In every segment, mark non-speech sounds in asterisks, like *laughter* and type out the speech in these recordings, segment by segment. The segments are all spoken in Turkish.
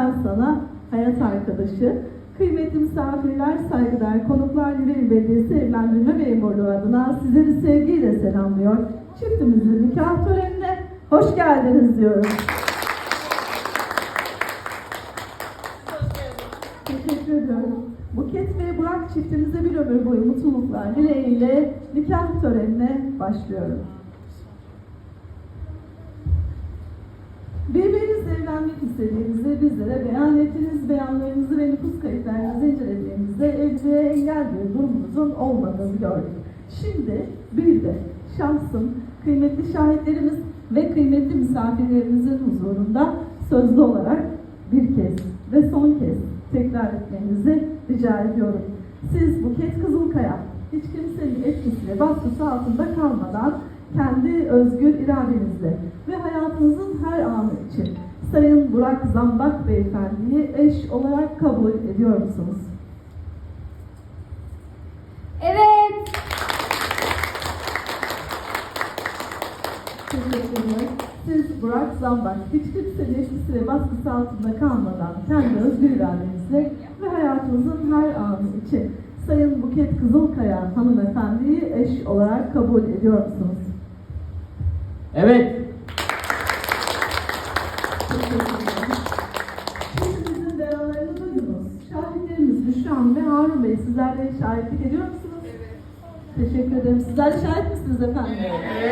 ben sana hayat arkadaşı. Kıymetli misafirler, saygıdeğer konuklar Yüreğir Belediyesi Evlendirme Memurluğu adına sizleri sevgiyle selamlıyor. Çiftimizin nikah törenine hoş geldiniz diyorum. Teşekkür ediyorum. Buket ve Burak çiftimize bir ömür boyu mutluluklar dileğiyle nikah törenine başlıyorum. Birbirinizle evlenmek istediğinizi bizlere beyan ettiniz. Beyanlarınızı ve nüfus kayıtlarınızı incelediğimizde evliliğe engel bir durumunuzun olmadığını gördük. Şimdi bir de şahsım, kıymetli şahitlerimiz ve kıymetli misafirlerimizin huzurunda sözlü olarak bir kez ve son kez tekrar etmenizi rica ediyorum. Siz Buket Kızılkaya hiç kimsenin etkisi ve baskısı altında kalmadan kendi özgür iradenizle ve hayatınızın her anı için Sayın Burak Zambak Beyefendi'yi eş olarak kabul ediyor musunuz? Evet. Teşekkür ederim. Siz Burak Zambak hiç kimsenin etkisi ve baskısı altında kalmadan kendi özgür iradenizle ve hayatınızın her anı için Sayın Buket Kızılkaya hanımefendiyi eş olarak kabul ediyor musunuz? Evet. Büşra ve Harun Bey sizlerle şahitlik ediyor musunuz? Teşekkür ederim. Sizler de şahit misiniz efendim?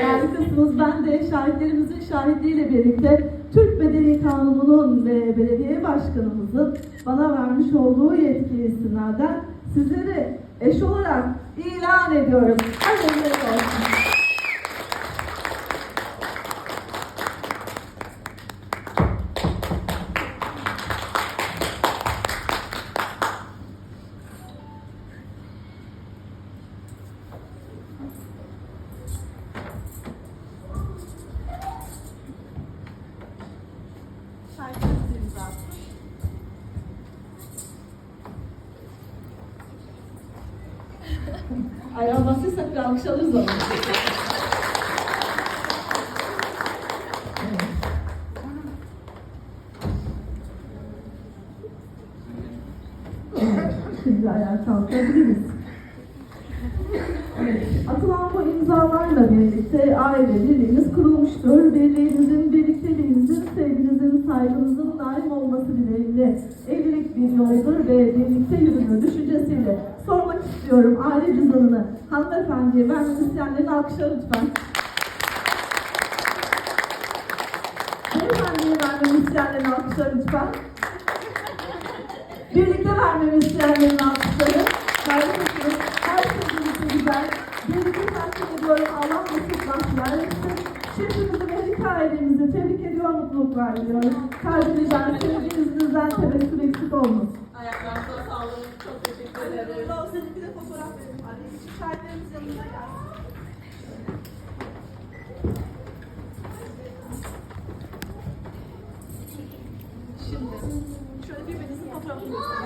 Harikasınız. Ben de şahitlerimizin şahitliğiyle birlikte Türk Medeni Kanunu'nun ve belediye başkanımızın bana vermiş olduğu yetkiye istinaden sizleri eş olarak ilan ediyorum. Hayırlı olsun. Şahitlerimiz imza atmış. Ay almazsıysak bir alkış alırız. Şimdi ayağa kalkabiliriz. *laughs* Atılan bu imzalarla birlikte aile birliğiniz kurulmuştur. Birliğinizin, birlikteliğinizin, sevginizin, saygınızın daim olması dileğiyle evlilik bir yoldur ve birlikte yürünür düşüncesiyle sormak istiyorum aile cüzdanını hanımefendiye vermemi isteyenlerin alkışlar lütfen. Beyefendiye vermemi isteyenlerin alkışlar lütfen. Birlikte vermemi isteyenlerin alkışları. Güzel. Birlikte takip ediyorum. Allah mesut başlar etsin. Çiftimizi ve hikayemizi tebrik ediyor, mutluluklar diliyorum. Kalbinizden, sevginizden tebessüm eksik olmasın. Ayaklarınıza sağlık. Çok teşekkür ederim. Bir de fotoğraf verin. Anne, küçük şahitlerimiz yanına gelsin. Şimdi şöyle birbirinizin fotoğrafını gösterin.